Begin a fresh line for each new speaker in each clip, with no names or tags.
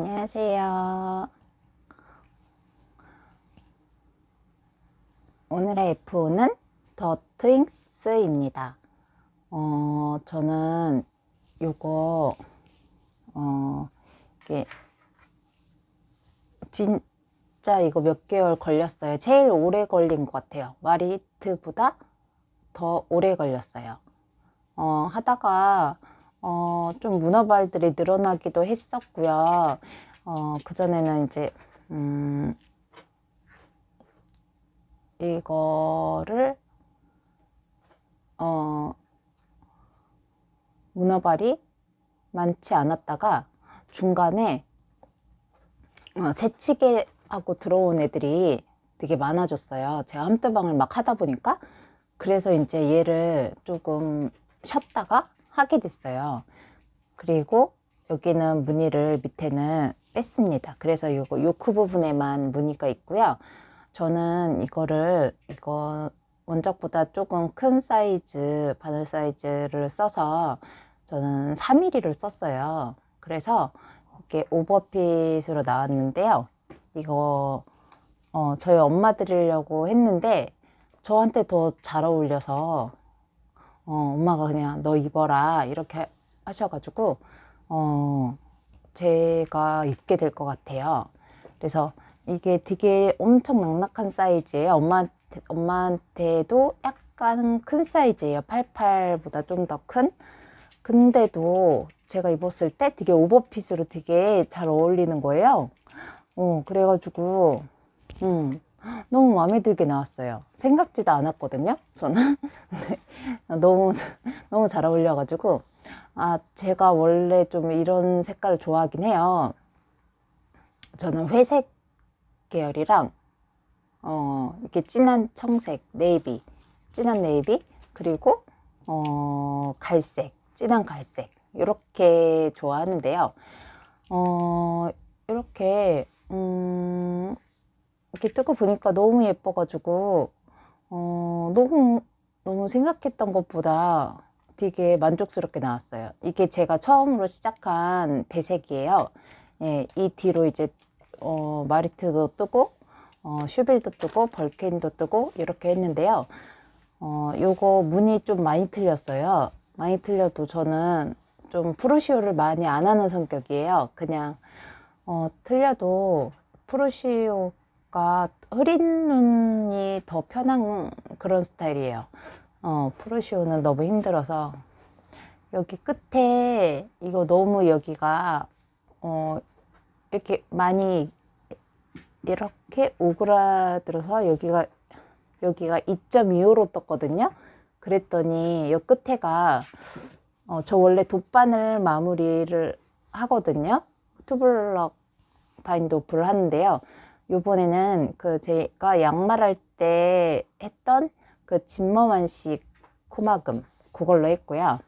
안녕하세요. 오늘의 F5는 더 트윙스입니다. 어, 저는 요거, 어, 이게, 진짜 이거 몇 개월 걸렸어요. 제일 오래 걸린 것 같아요. 마리트보다 더 오래 걸렸어요. 어, 하다가, 어, 좀 문어발들이 늘어나기도 했었고요. 어, 그전에는 이제, 음, 이거를, 어, 문어발이 많지 않았다가 중간에 어, 새치게 하고 들어온 애들이 되게 많아졌어요. 제가 함뜨방을 막 하다 보니까. 그래서 이제 얘를 조금 쉬었다가 하게 됐어요. 그리고 여기는 무늬를 밑에는 뺐습니다. 그래서 요거 요크 부분에만 무늬가 있고요. 저는 이거를 이거 원작보다 조금 큰 사이즈 바늘 사이즈를 써서 저는 3mm를 썼어요. 그래서 이렇게 오버핏으로 나왔는데요. 이거 어, 저희 엄마 드리려고 했는데 저한테 더 잘 어울려서 어, 엄마가 그냥 너 입어라 이렇게 하셔가지고 어, 제가 입게 될 것 같아요. 그래서 이게 되게 엄청 낙낙한 사이즈예요. 엄마한테, 엄마한테도 약간 큰 사이즈예요. 88보다 좀 더 큰. 근데도 제가 입었을 때 되게 오버핏으로 되게 잘 어울리는 거예요. 어, 그래가지고, 음, 너무 마음에 들게 나왔어요. 생각지도 않았거든요, 저는. 네, 너무, 너무 잘 어울려가지고, 아, 제가 원래 좀 이런 색깔을 좋아하긴 해요. 저는 회색 계열이랑, 어, 이렇게 진한 청색, 네이비, 진한 네이비, 그리고, 어, 갈색, 진한 갈색, 이렇게 좋아하는데요. 어, 이렇게, 음, 이렇게 뜨고 보니까 너무 예뻐가지고, 어, 너무, 너무 생각했던 것보다 되게 만족스럽게 나왔어요. 이게 제가 처음으로 시작한 배색이에요. 예, 이 뒤로 이제, 어, 마리트도 뜨고, 어, 슈빌도 뜨고, 벌케인도 뜨고, 이렇게 했는데요. 어, 요거 무늬 좀 많이 틀렸어요. 많이 틀려도 저는 좀 프루시오를 많이 안 하는 성격이에요. 그냥, 어, 틀려도 프루시오 가 흐린 눈이 더 편한 그런 스타일이에요. 어, 프루시오는 너무 힘들어서. 여기 끝에 이거 너무 여기가, 어, 이렇게 많이 이렇게 오그라들어서 여기가, 여기가 2.25로 떴거든요. 그랬더니 요 끝에가, 어, 저 원래 돗바늘 마무리를 하거든요. 투블럭 바인드 오프를 하는데요. 요번에는 그 제가 양말할 때 했던 그 진머만식 코마금 그걸로 했고요.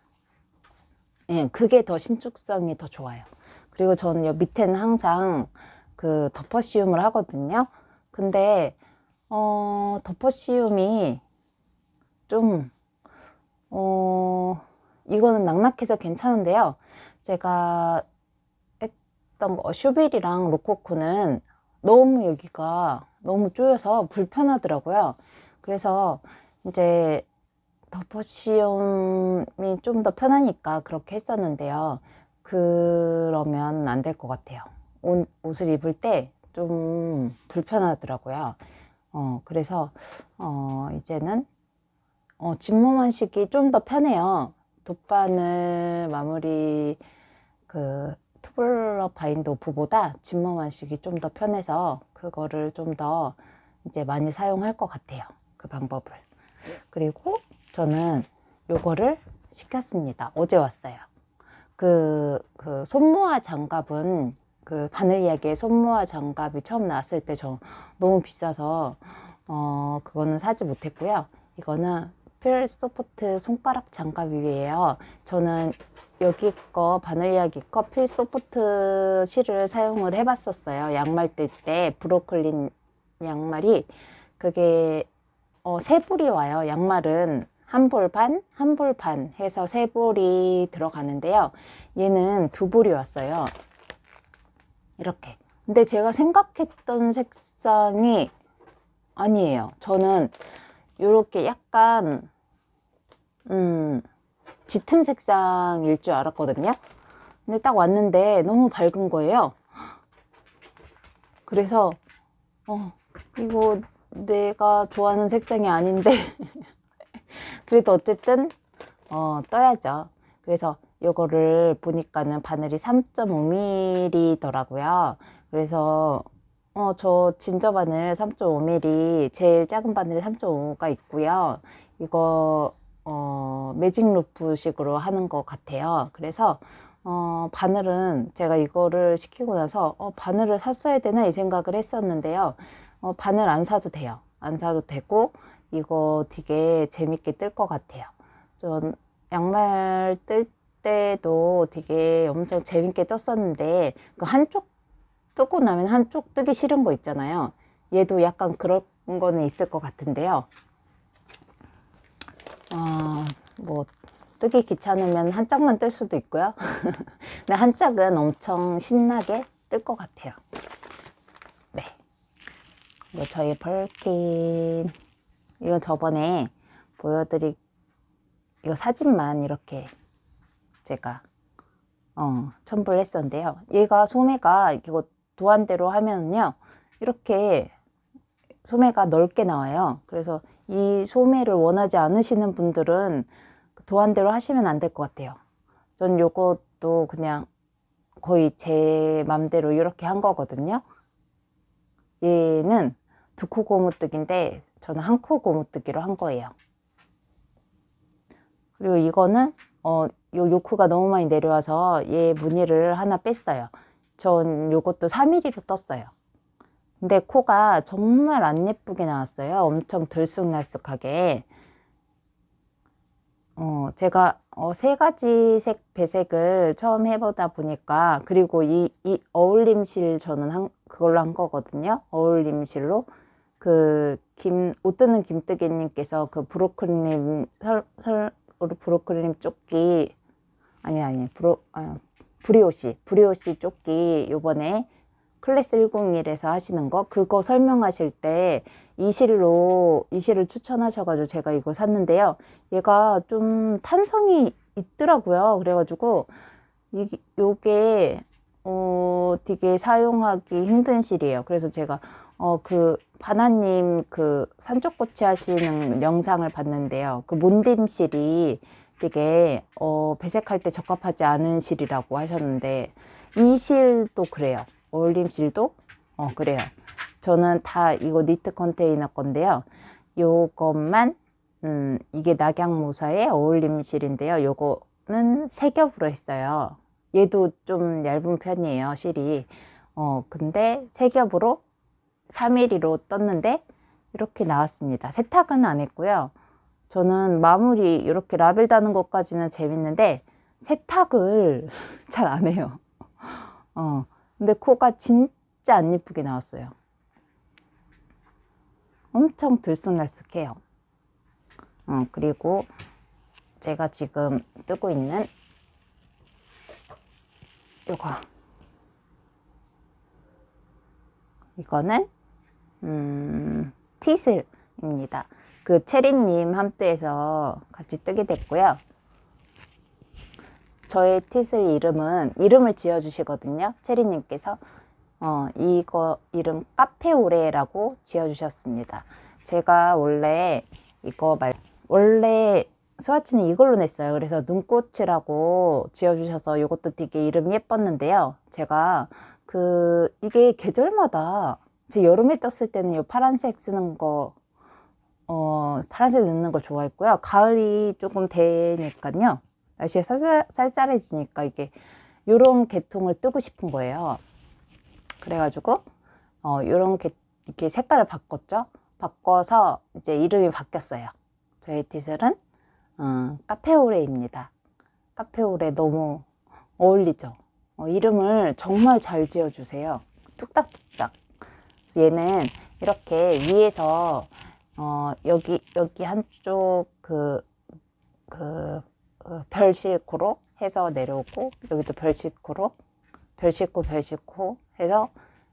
예, 그게 더 신축성이 더 좋아요. 그리고 저는 요 밑에는 항상 그 덮어씌움을 하거든요. 근데 어, 덮어씌움이 좀 어, 이거는 낙낙해서 괜찮은데요. 제가 했던 거, 슈빌이랑 로코코는 너무 여기가 너무 쪼여서 불편하더라고요. 그래서 이제 덮어씌움이 좀 더 편하니까 그렇게 했었는데요. 그러면 안 될 것 같아요. 옷, 옷을 입을 때 좀 불편하더라고요. 어, 그래서, 어, 이제는, 어, 진모만식이 좀 더 편해요. 돗바늘 마무리, 그, 투블러 바인드 오프보다 진머만식이 좀 더 편해서 그거를 좀 더 이제 많이 사용할 것 같아요. 그 방법을. 그리고 저는 요거를 시켰습니다. 어제 왔어요. 그, 그 손모아 장갑은 그 바늘 이야기의 손모아 장갑이 처음 나왔을 때 저 너무 비싸서 어, 그거는 사지 못했고요. 이거는 필 소프트 손가락 장갑이에요. 저는 여기 거 바늘 이야기 거 필 소프트 실을 사용을 해봤었어요. 양말 뜰 때 브로콜린 양말이 그게 어, 세 볼이 와요. 양말은 한 볼 반, 한 볼 반 해서 세 볼이 들어가는데요. 얘는 두 볼이 왔어요. 이렇게. 근데 제가 생각했던 색상이 아니에요. 저는 이렇게 약간 음 짙은 색상일 줄 알았거든요. 근데 딱 왔는데 너무 밝은 거예요. 그래서 어 이거 내가 좋아하는 색상이 아닌데 그래도 어쨌든 어 떠야죠. 그래서 요거를 보니까는 바늘이 3.5mm더라고요. 그래서 어, 저 진저 바늘 3.5mm, 제일 작은 바늘이 3.5가 있고요. 이거 어, 매직 루프식으로 하는 것 같아요. 그래서 어, 바늘은 제가 이거를 시키고 나서 어, 바늘을 샀어야 되나 이 생각을 했었는데요. 어, 바늘 안 사도 돼요. 안 사도 되고 이거 되게 재밌게 뜰 것 같아요. 전 양말 뜰 때도 되게 엄청 재밌게 떴었는데 그 한쪽 뜨고 나면 한쪽 뜨기 싫은 거 있잖아요. 얘도 약간 그런 거는 있을 것 같은데요. 어, 뭐 뜨기 귀찮으면 한 짝만 뜰 수도 있고요. 근데 한 짝은 엄청 신나게 뜰 것 같아요. 네. 이거 저희 벌킨 이거 저번에 보여드리 이거 사진만 이렇게 제가 어, 첨부를 했었는데요. 얘가 소매가 이거 도안대로 하면은요. 이렇게 소매가 넓게 나와요. 그래서 이 소매를 원하지 않으시는 분들은 도안대로 하시면 안 될 것 같아요. 전 요것도 그냥 거의 제 맘대로 이렇게 한 거거든요. 얘는 두 코 고무뜨기인데 저는 한 코 고무뜨기로 한 거예요. 그리고 이거는 어, 요 요크가 너무 많이 내려와서 얘 무늬를 하나 뺐어요. 전 요것도 3mm로 떴어요. 근데 코가 정말 안 예쁘게 나왔어요. 엄청 들쑥날쑥하게. 어, 제가 어, 세 가지 색 배색을 처음 해보다 보니까 그리고 이, 이 어울림실 저는 한, 그걸로 한 거거든요. 어울림실로 그 김, 옷 뜨는 김뜨기님께서 그 브로콜님 설, 설, 우리 브로콜님 조끼 아니 아니 브로 아, 브리오시 브리오시 조끼 요번에 클래스 101에서 하시는 거? 그거 설명하실 때 이 실로 이 실을 추천하셔가지고 제가 이걸 샀는데요. 얘가 좀 탄성이 있더라고요. 그래가지고 이 요게 어 되게 사용하기 힘든 실이에요. 그래서 제가 어그 바나님 그 산초꼬치 하시는 영상을 봤는데요. 그 몬딤 실이 되게 어 배색할 때 적합하지 않은 실이라고 하셨는데 이 실도 그래요 어울림 실도? 어 그래요. 저는 다 이거 니트 컨테이너 건데요. 요것만 음 이게 낙양모사의 어울림 실인데요. 요거는 세 겹으로 했어요. 얘도 좀 얇은 편이에요 실이. 어 근데 세 겹으로 3mm로 떴는데 이렇게 나왔습니다. 세탁은 안 했고요. 저는 마무리 이렇게 라벨 다는 것까지는 재밌는데 세탁을 잘 안 해요. 어 근데 코가 진짜 안 예쁘게 나왔어요 엄청 들쑥날쑥해요 어 그리고 제가 지금 뜨고 있는 요거 이거는 음, 티슬입니다. 그 체리님 함뜨에서 같이 뜨게 됐고요. 저의 티슬 이름은 이름을 지어주시거든요. 체리님께서 어, 이거 이름 카페오레라고 지어주셨습니다. 제가 원래 이거 말 원래 스와치는 이걸로 냈어요. 그래서 눈꽃이라고 지어주셔서 이것도 되게 이름 예뻤는데요. 제가 그 이게 계절마다 제 여름에 떴을 때는 이 파란색 쓰는 거, 어, 파란색 넣는 걸 좋아했고요. 가을이 조금 되니까요. 날씨가 쌀, 쌀쌀해지니까 이게 요런 계통을 뜨고 싶은 거예요. 그래가지고, 어, 요런 게, 이렇게 색깔을 바꿨죠. 바꿔서 이제 이름이 바뀌었어요. 저희 티슬은, 어, 카페오레입니다. 카페오레 너무 어울리죠. 어, 이름을 정말 잘 지어주세요. 뚝딱뚝딱. 얘는 이렇게 위에서 어 여기 여기 한쪽 그그 별실코로 해서 내려오고 여기도 별실코로 별실코 별실코 해서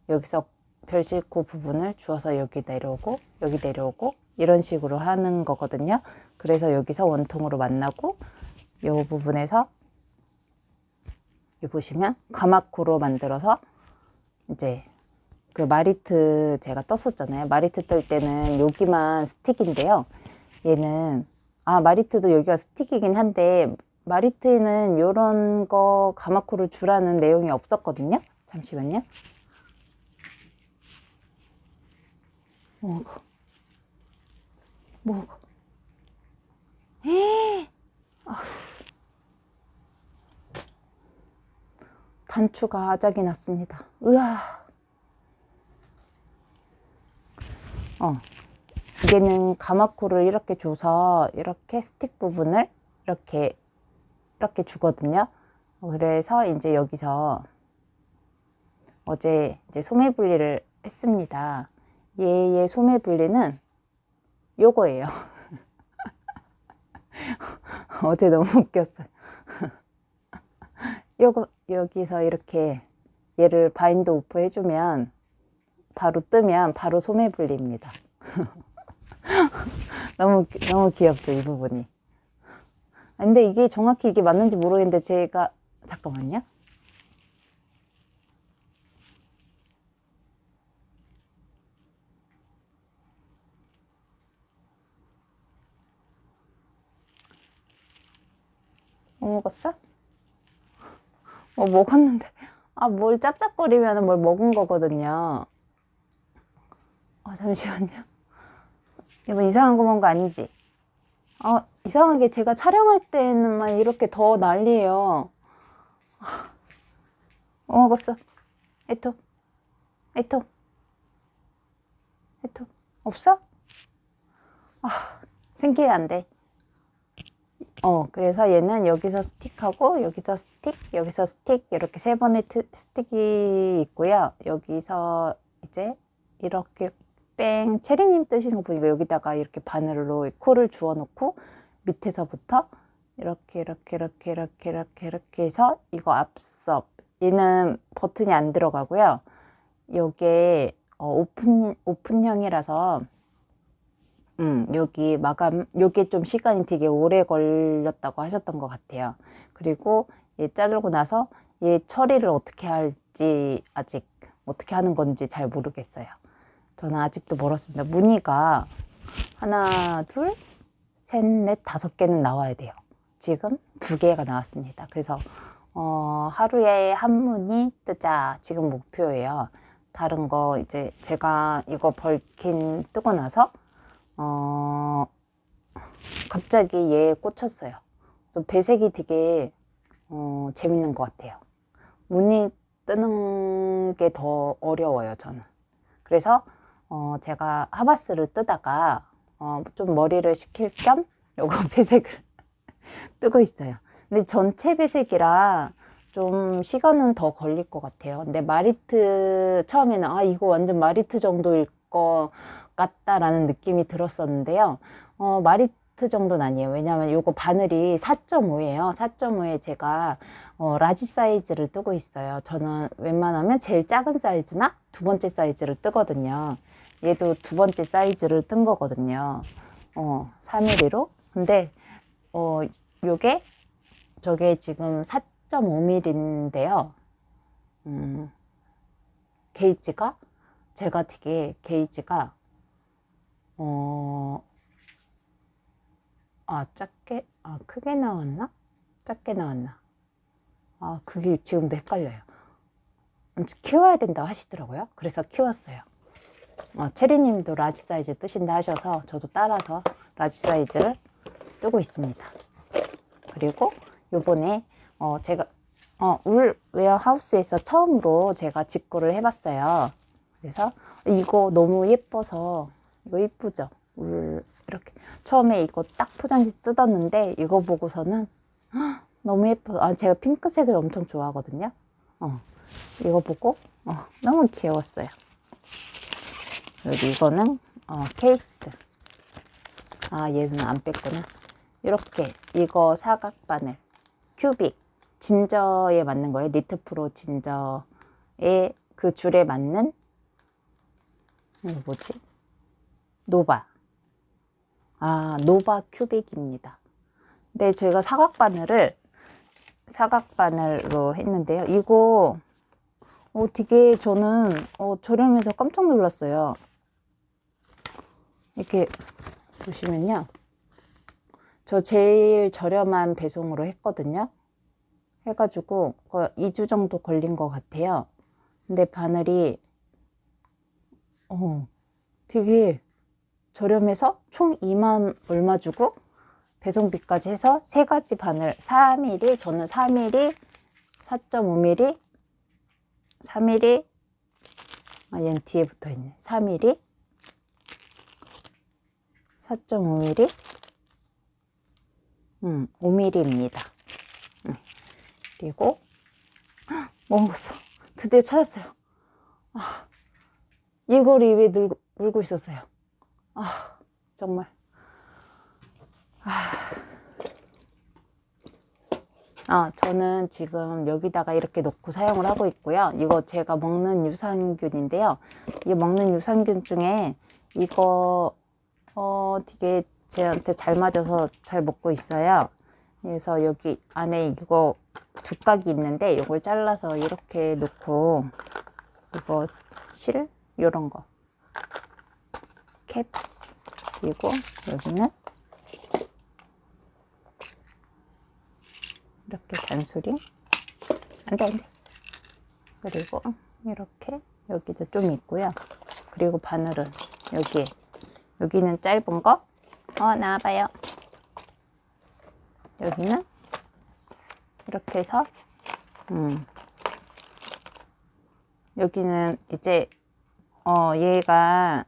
여기서 별실코 부분을 주어서 여기 내려오고 여기 내려오고 이런 식으로 하는 거거든요. 그래서 여기서 원통으로 만나고 이 부분에서 여기 보시면 가마코로 만들어서 이제 그 마리트 제가 떴었잖아요. 마리트 뜰 때는 여기만 스틱인데요. 얘는 아 마리트도 여기가 스틱이긴 한데 마리트에는 이런 거 가마코를 주라는 내용이 없었거든요. 잠시만요. 뭐가 뭐가 에이. 단추가 아작이 났습니다. 으아. 어. 이게는 가마코를 이렇게 줘서 이렇게 스틱 부분을 이렇게 이렇게 주거든요. 그래서 이제 여기서 어제 이제 소매 분리를 했습니다. 얘의 소매 분리는 요거예요. 어제 너무 웃겼어요. 요거 여기서 이렇게 얘를 바인드 오프 해주면 바로 뜨면 바로 소매 분리입니다. 너무 너무 귀엽죠 이 부분이. 아, 근데 이게 정확히 이게 맞는지 모르겠는데 제가 잠깐만요. 뭐 먹었어? 뭐 먹었는데 아 뭘 짭짭거리면 뭘 먹은 거거든요. 아 잠시만요. 이거 이상한 거 먹은 거 아니지? 아 이상하게 제가 촬영할 때는만 이렇게 더 난리예요. 아, 뭐 먹었어? 에토 에토 에토 없어? 아 생기면 안 돼. 어, 그래서 얘는 여기서 스틱하고, 여기서 스틱, 여기서 스틱, 이렇게 세 번의 트, 스틱이 있고요. 여기서 이제 이렇게 뺑, 체리님 뜨시는 거 보니까 여기다가 이렇게 바늘로 코를 주워 놓고, 밑에서부터 이렇게, 이렇게, 이렇게, 이렇게, 이렇게, 이렇게 해서 이거 앞섭. 얘는 버튼이 안 들어가고요. 요게 어, 오픈, 오픈형이라서 음, 여기 마감, 요게 좀 시간이 되게 오래 걸렸다고 하셨던 것 같아요. 그리고 얘 자르고 나서 얘 처리를 어떻게 할지 아직 어떻게 하는 건지 잘 모르겠어요. 저는 아직도 멀었습니다. 무늬가 하나, 둘, 셋, 넷, 다섯 개는 나와야 돼요. 지금 두 개가 나왔습니다. 그래서 어, 하루에 한 무늬 뜨자 지금 목표예요. 다른 거 이제 제가 이거 벌킨 뜨고 나서 어, 갑자기 얘에 꽂혔어요. 그래서 배색이 되게 어, 재밌는 것 같아요. 무늬 뜨는 게 더 어려워요, 저는. 그래서 어, 제가 하바스를 뜨다가 어, 좀 머리를 식힐 겸 요거 배색을 뜨고 있어요. 근데 전체 배색이라 좀 시간은 더 걸릴 것 같아요. 근데 마리트 처음에는 아 이거 완전 마리트 정도일 것 같다라는 느낌이 들었었는데요. 어, 마리트 정도는 아니에요. 왜냐하면 요거 바늘이 4.5예요. 4.5에 제가 어, 라지 사이즈를 뜨고 있어요. 저는 웬만하면 제일 작은 사이즈나 두 번째 사이즈를 뜨거든요. 얘도 두 번째 사이즈를 뜬 거거든요. 어, 3mm로. 근데 어, 요게 저게 지금 4.5mm인데요. 음, 게이지가 제가 되게 게이지가 어, 아, 작게, 아, 크게 나왔나? 작게 나왔나? 아, 그게 지금도 헷갈려요. 키워야 된다 하시더라고요. 그래서 키웠어요. 어, 체리님도 라지 사이즈 뜨신다 하셔서 저도 따라서 라지 사이즈를 뜨고 있습니다. 그리고 요번에 어, 제가 어, 울 웨어하우스에서 처음으로 제가 직구를 해봤어요. 그래서 이거 너무 예뻐서 이거 이쁘죠? 울 이렇게 처음에 이거 딱 포장지 뜯었는데 이거 보고서는 헉, 너무 예뻐. 아 제가 핑크색을 엄청 좋아하거든요. 어 이거 보고 어, 너무 귀여웠어요. 그리고 이거는 어, 케이스. 아 얘는 안 뺐구나. 이렇게 이거 사각 바늘 큐빅 진저에 맞는 거예요. 니트 프로 진저에 그 줄에 맞는 이거 뭐지? 노바. 아, 노바 큐빅입니다. 근데 저희가 사각 바늘을 사각 바늘로 했는데요. 이거 어, 되게 저는 어, 저렴해서 깜짝 놀랐어요. 이렇게 보시면요. 저 제일 저렴한 배송으로 했거든요. 해가지고 2주 정도 걸린 것 같아요. 근데 바늘이 어, 되게 저렴해서 총 2만 얼마 주고 배송비까지 해서 세 가지 바늘 4mm 저는 4mm 4.5mm 3mm 아 얘는 뒤에 붙어 있네 3mm 4.5mm 음 5mm입니다. 음, 그리고 헉, 먹었어 드디어 찾았어요. 아, 이걸 입에 물고, 물고 있었어요. 아 정말. 아, 저는 지금 여기다가 이렇게 놓고 사용을 하고 있고요. 이거 제가 먹는 유산균인데요. 이 먹는 유산균 중에 이거 어 되게 제한테 잘 맞아서 잘 먹고 있어요. 그래서 여기 안에 이거 두각이 있는데 이걸 잘라서 이렇게 놓고 이거 실? 요런 거. 캡. 그리고 여기는 이렇게 잔소리. 안돼 안돼. 그리고 이렇게 여기도 좀 있고요. 그리고 바늘은 여기 여기는 짧은 거 어 나와봐요 여기는 이렇게 해서 음 여기는 이제 어 얘가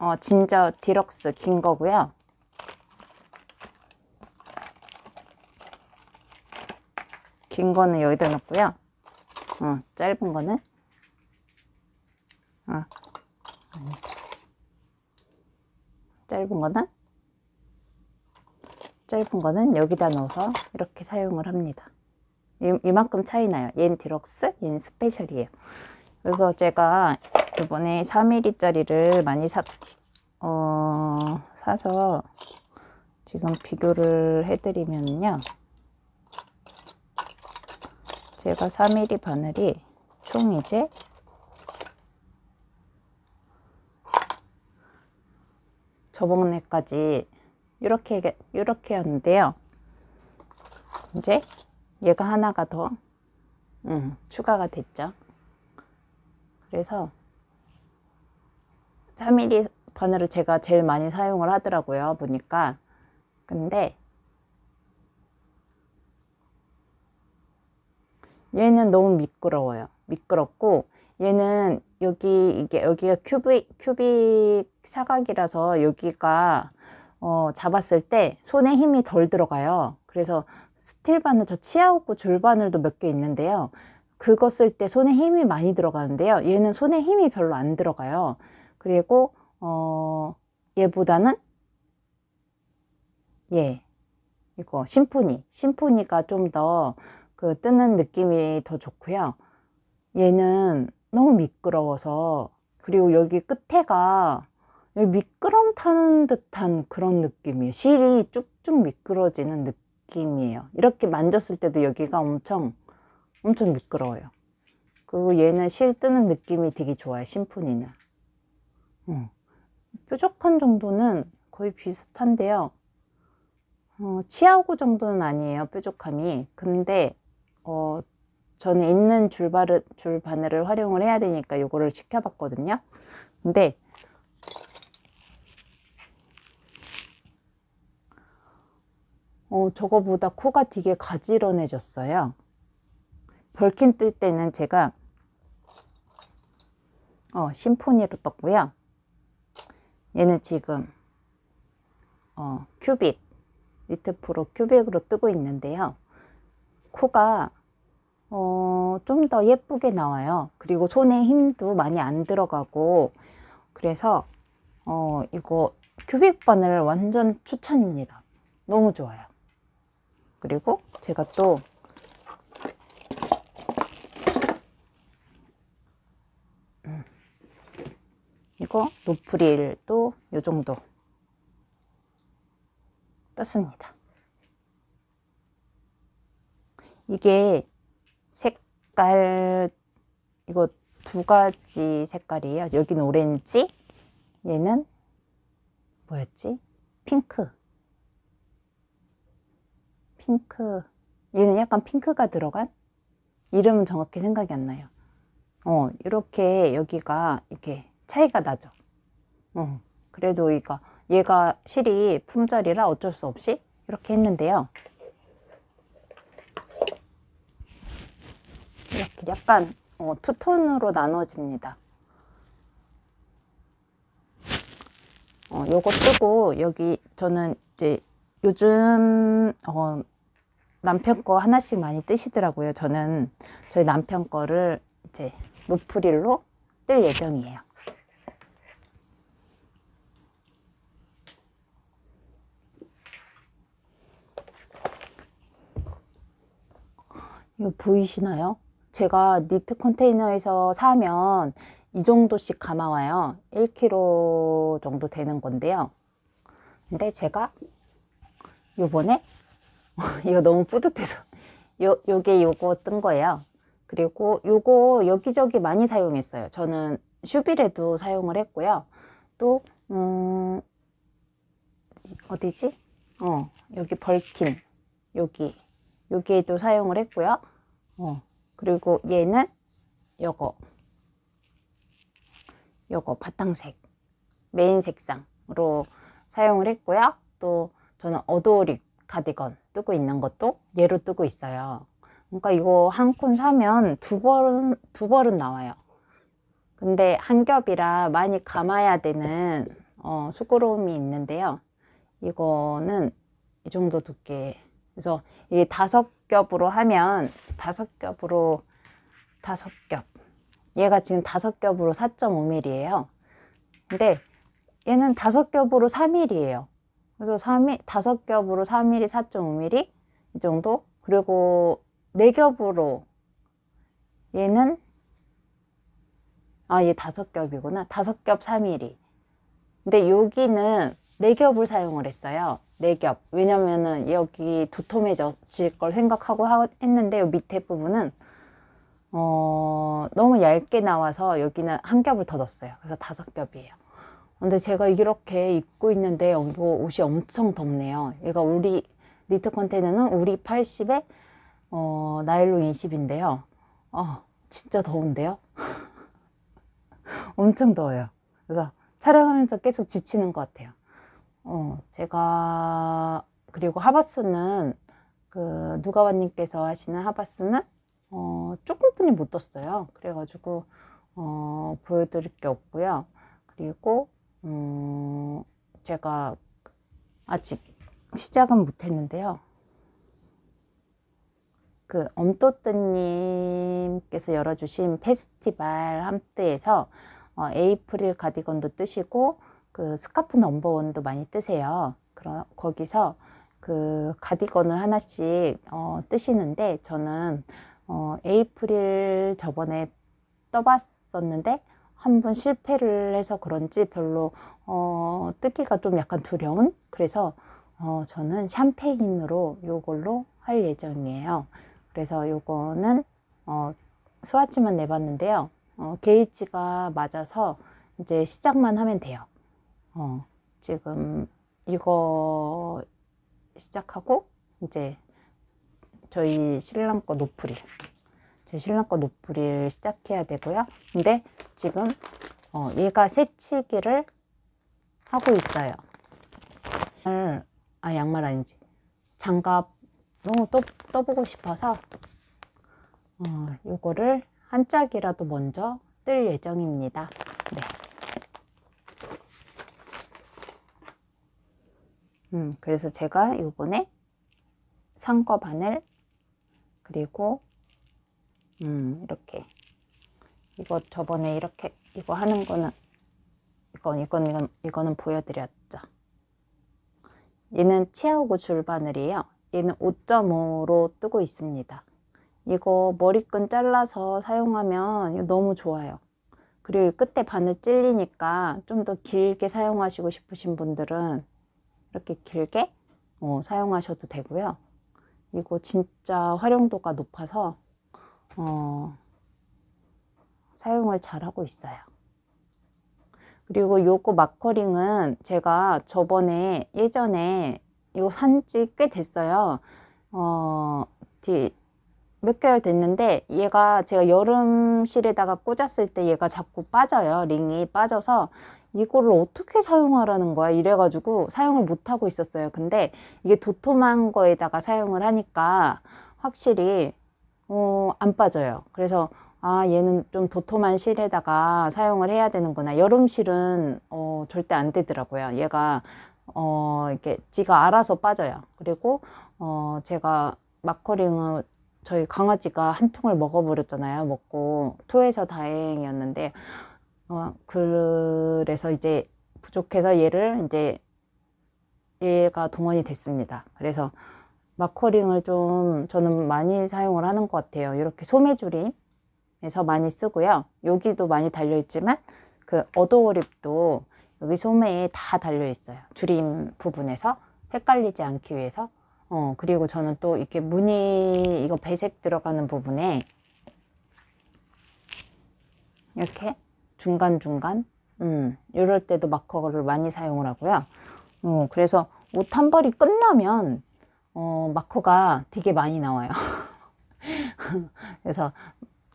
어 진저 디럭스 긴 거고요 긴 거는 여기다 놓고요. 어, 짧은 거는 어. 짧은 거는 짧은 거는 여기다 넣어서 이렇게 사용을 합니다. 이, 이만큼 차이 나요. 얘는 디럭스, 얘는 스페셜이에요. 그래서 제가 이번에 3mm짜리를 많이 사, 어, 사서 지금 비교를 해드리면요. 제가 4mm 바늘이 총 이제 저번에까지 이렇게 이렇게 였는데요. 이제 얘가 하나가 더 음, 추가가 됐죠. 그래서 3mm 바늘을 제가 제일 많이 사용을 하더라고요. 보니까 근데 얘는 너무 미끄러워요. 미끄럽고 얘는 여기 이게 여기가 큐빅 큐빅 사각이라서 여기가 어, 잡았을 때 손에 힘이 덜 들어가요. 그래서 스틸 바늘 저 치아오고 줄 바늘도 몇 개 있는데요. 그거 쓸 때 손에 힘이 많이 들어가는데요. 얘는 손에 힘이 별로 안 들어가요. 그리고 어, 얘보다는 얘 이거 심포니 심포니가 좀 더 그 뜨는 느낌이 더 좋고요. 얘는 너무 미끄러워서 그리고 여기 끝에가 미끄럼 타는 듯한 그런 느낌이에요. 실이 쭉쭉 미끄러지는 느낌이에요. 이렇게 만졌을 때도 여기가 엄청 엄청 미끄러워요. 그리고 얘는 실 뜨는 느낌이 되게 좋아요. 심포니는. 어. 뾰족한 정도는 거의 비슷한데요. 어, 치아구 정도는 아니에요. 뾰족함이. 근데 어, 저는 있는 줄바르, 줄 바늘을 활용을 해야 되니까 요거를 지켜봤거든요. 근데 어, 저거보다 코가 되게 가지런해졌어요. 벌킨 뜰 때는 제가 어, 심포니로 떴고요. 얘는 지금 어, 큐빅, 니트 프로 큐빅으로 뜨고 있는데요. 코가 어, 좀 더 예쁘게 나와요. 그리고 손에 힘도 많이 안 들어가고 그래서 어, 이거 큐빅 바늘 완전 추천입니다. 너무 좋아요. 그리고 제가 또 그리고 노프릴도 요 정도 떴습니다. 이게 색깔 이거 두 가지 색깔이에요. 여기는 오렌지, 얘는 뭐였지? 핑크. 핑크. 얘는 약간 핑크가 들어간? 이름은 정확히 생각이 안 나요. 어, 이렇게 여기가 이렇게 차이가 나죠. 어, 그래도 이거 얘가 실이 품절이라 어쩔 수 없이 이렇게 했는데요. 이렇게 약간 어, 투톤으로 나눠집니다. 어, 요거 뜨고 여기 저는 이제 요즘 어, 남편 거 하나씩 많이 뜨시더라고요. 저는 저희 남편 거를 이제 노프릴로 뜰 예정이에요. 이거 보이시나요? 제가 니트 컨테이너에서 사면 이 정도씩 감아와요. 1kg 정도 되는 건데요. 근데 제가 요번에 이거 너무 뿌듯해서 요, 요게 요거 뜬 거예요. 그리고 요거 여기저기 많이 사용했어요. 저는 슈빌에도 사용을 했고요. 또, 음, 어디지? 어, 여기 벌킨. 여기. 여기에도 사용을 했고요. 어, 그리고 얘는 요거. 요거 바탕색. 메인 색상으로 사용을 했고요. 또 저는 어도릭 가디건 뜨고 있는 것도 얘로 뜨고 있어요. 그러니까 이거 한 콘 사면 두 벌은, 두 벌은 나와요. 근데 한 겹이라 많이 감아야 되는 어, 수고로움이 있는데요. 이거는 이 정도 두께. 그래서 이게 다섯 겹으로 하면 다섯 겹으로 다섯 겹. 얘가 지금 다섯 겹으로 4.5mm예요. 근데 얘는 다섯 겹으로 3mm예요. 그래서 3이 다섯 겹으로 3mm, 4.5mm 이 정도. 그리고 네 겹으로 얘는 아, 얘 다섯 겹이구나. 다섯 겹 3mm. 근데 여기는 네 겹을 사용을 했어요. 네 겹. 왜냐면은 여기 도톰해질 걸 생각하고 하, 했는데 요 밑에 부분은 어, 너무 얇게 나와서 여기는 한 겹을 더 넣었어요. 그래서 다섯 겹이에요. 근데 제가 이렇게 입고 있는데 이거 옷이 엄청 덥네요. 얘가 우리 니트 컨테이너는 우리 80에 어, 나일론 20인데요. 어, 진짜 더운데요? 엄청 더워요. 그래서 촬영하면서 계속 지치는 것 같아요. 어, 제가, 그리고 하바스는, 그, 누가와님께서 하시는 하바스는, 어, 조금뿐이 못 떴어요. 그래가지고, 어, 보여드릴 게 없고요. 그리고, 음, 제가 아직 시작은 못 했는데요. 그 엄또뜨님께서 열어주신 페스티벌 함뜨에서 어, 에이프릴 가디건도 뜨시고 그 스카프 넘버원도 많이 뜨세요. 그럼 거기서 그 가디건을 하나씩 어, 뜨시는데 저는 어, 에이프릴 저번에 떠봤었는데 한 번 실패를 해서 그런지 별로 어, 뜨기가 좀 약간 두려운 그래서 어, 저는 샴페인으로 요걸로 할 예정이에요. 그래서 요거는 어, 스와치만 내봤는데요. 어, 게이지가 맞아서 이제 시작만 하면 돼요. 어, 지금 이거 시작하고 이제 저희 신랑 거 노프릴 저희 신랑 거 노프릴 시작해야 되고요. 근데 지금 어, 얘가 새치기를 하고 있어요. 아 양말 아니지 장갑 너무 떠, 떠보고 싶어서 어, 요거를 한 짝이라도 먼저 뜰 예정입니다. 네. 음, 그래서 제가 요번에 상거 바늘 그리고 음, 이렇게 이거 저번에 이렇게 이거 하는 거는 이건 이건 이건 이거는 보여드렸죠. 얘는 치아오고 줄바늘이에요. 얘는 5.5로 뜨고 있습니다. 이거 머리끈 잘라서 사용하면 너무 좋아요. 그리고 끝에 바늘 찔리니까 좀 더 길게 사용하시고 싶으신 분들은 이렇게 길게 어, 사용하셔도 되고요. 이거 진짜 활용도가 높아서 어, 사용을 잘 하고 있어요. 그리고 요거 마커링은 제가 저번에 예전에 이거 산지 꽤 됐어요. 어, 뒤- 몇 개월 됐는데 얘가 제가 여름실에다가 꽂았을 때 얘가 자꾸 빠져요. 링이 빠져서 이거를 어떻게 사용하라는 거야 이래가지고 사용을 못 하고 있었어요. 근데 이게 도톰한 거에다가 사용을 하니까 확실히 어, 안 빠져요. 그래서 아 얘는 좀 도톰한 실에다가 사용을 해야 되는구나. 여름실은 어, 절대 안 되더라고요. 얘가 어, 이렇게 지가 알아서 빠져요. 그리고 어, 제가 마커링을 저희 강아지가 한 통을 먹어버렸잖아요. 먹고 토해서 다행이었는데 어, 그래서 이제 부족해서 얘를 이제 얘가 동원이 됐습니다. 그래서 마커링을 좀 저는 많이 사용을 하는 것 같아요. 이렇게 소매줄임에서 많이 쓰고요. 여기도 많이 달려 있지만 그 어도어립도 여기 소매에 다 달려 있어요. 줄임 부분에서 헷갈리지 않기 위해서. 어, 그리고 저는 또 이렇게 무늬, 이거 배색 들어가는 부분에 이렇게 중간중간, 음, 이럴 때도 마커를 많이 사용을 하고요. 어, 그래서 옷 한 벌이 끝나면, 어, 마커가 되게 많이 나와요. 그래서,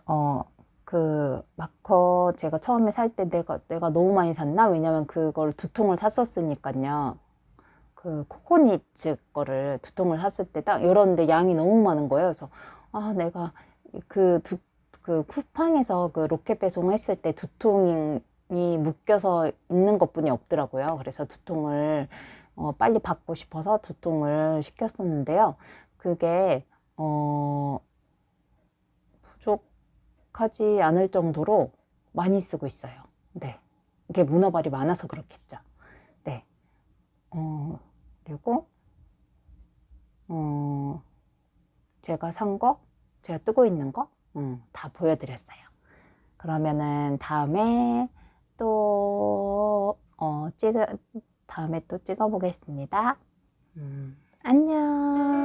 어, 그 마커 제가 처음에 살 때 내가, 내가 너무 많이 샀나? 왜냐면 그걸 두 통을 샀었으니까요. 그 코코니츠 거를 두 통을 샀을 때딱 이런데 양이 너무 많은 거예요. 그래서 아 내가 그 두 그 쿠팡에서 그 로켓 배송했을 때 두 통이 묶여서 있는 것뿐이 없더라고요. 그래서 두 통을 어, 빨리 받고 싶어서 두 통을 시켰었는데요. 그게 어, 부족하지 않을 정도로 많이 쓰고 있어요. 네, 이게 문어발이 많아서 그렇겠죠. 네. 어, 그리고, 어, 제가 산 거, 제가 뜨고 있는 거, 음, 다 보여드렸어요. 그러면은 다음에 또, 어, 찍어, 다음에 또 찍어 보겠습니다. 음, 안녕.